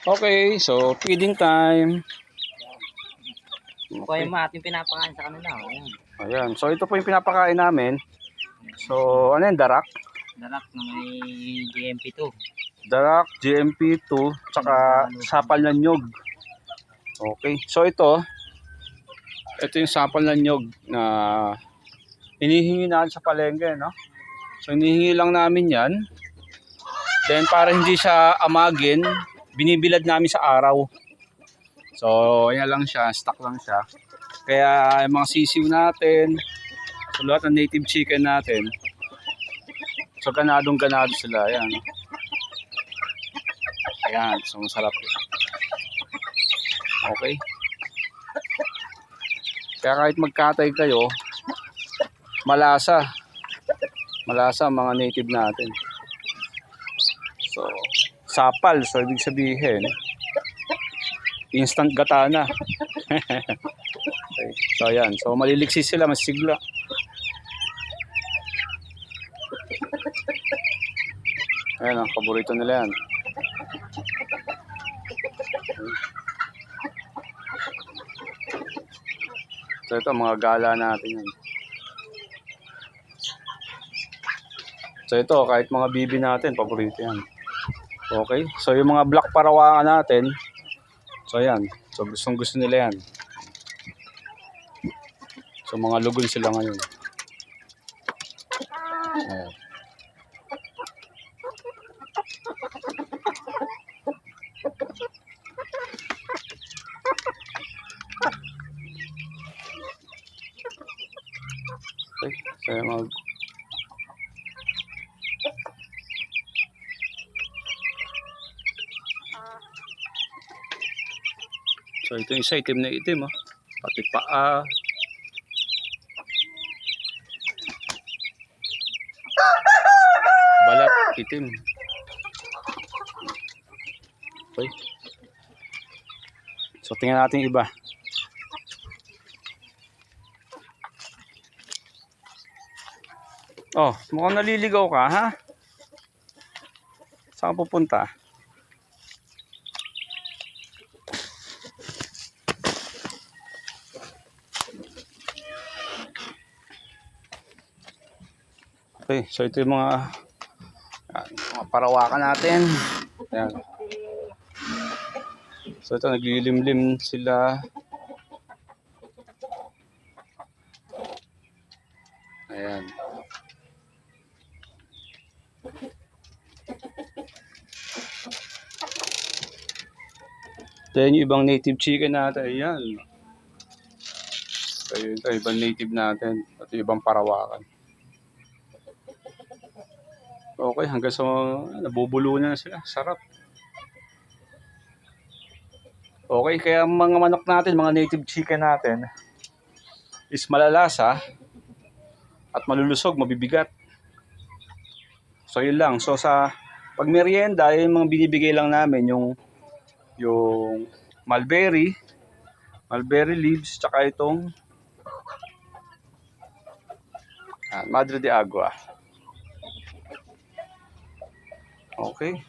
Okay, so feeding time. Kuya mo ating pinapakain sa kanila. oh. Ayan. Ayan. So ito po yung pinapakain namin. So ano yan, darak? Darak na may GMP2. Darak, GMP2, tsaka sapal ng nyog. Okay. So ito, ito yung sapal ng nyog na hinihingi natin sa palengke, no? So hinihingi lang namin yan. Then para hindi siya amagin, binibilad namin sa araw. So, yan lang siya, stock lang siya. Kaya yung mga sisiw natin, so lahat ng native chicken natin, so ganadong ganado sila, yan. Ayan, so masarap yun. Okay. Kaya kahit magkatay kayo, malasa. Malasa ang mga native natin. So, sapal. So, ibig sabihin, instant gata na. okay. So, ayan. So, maliliksi sila, masigla. Ayan, ang paborito nila yan. So, ito, mga gala natin yan. So, ito, kahit mga bibi natin, paborito yan. Okay? So, yung mga black parawakan natin, so, ayan. So, gustong gusto nila yan. So, mga lugon sila ngayon. Ayan. Okay, so yung mga So ito yung isa itim na itim oh. Pati paa. Balat itim. Okay. So tingnan natin iba. Oh, mukhang naliligaw ka, ha? Saan pupunta? Okay, so ito yung mga, yan, mga parawakan natin. Ayan. So ito, naglilimlim sila. Ayan. Then yung ibang native chicken natin, ayan. So yun, ito, ibang native natin. At ibang parawakan. Okay, hanggang sa nabubulo na sila. Sarap. Okay, kaya mga manok natin, mga native chicken natin, is malalasa at malulusog, mabibigat. So yun lang. So sa pag merienda, yung mga binibigay lang namin yung yung mulberry, mulberry leaves, tsaka itong ah, Madre de Agua. Okay.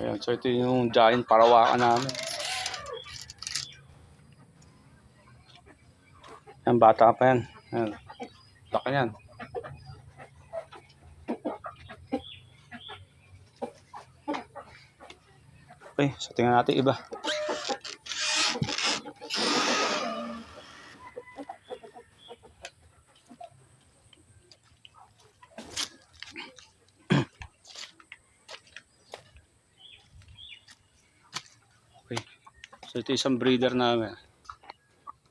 Ayan, so ito yung giant parawakan namin. Yan, bata pa yan. Yan. Laki yan. Okay, so tingnan natin iba. So ito isang breeder namin.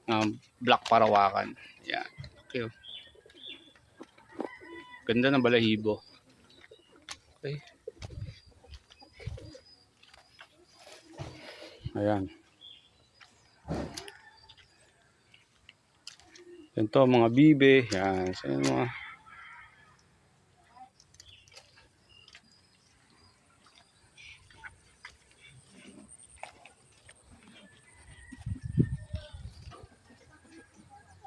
Um, black parawakan. Yan. Okay. Ganda ng balahibo. Okay. Ayan. Yan to, mga bibe. Yan. So, yung mga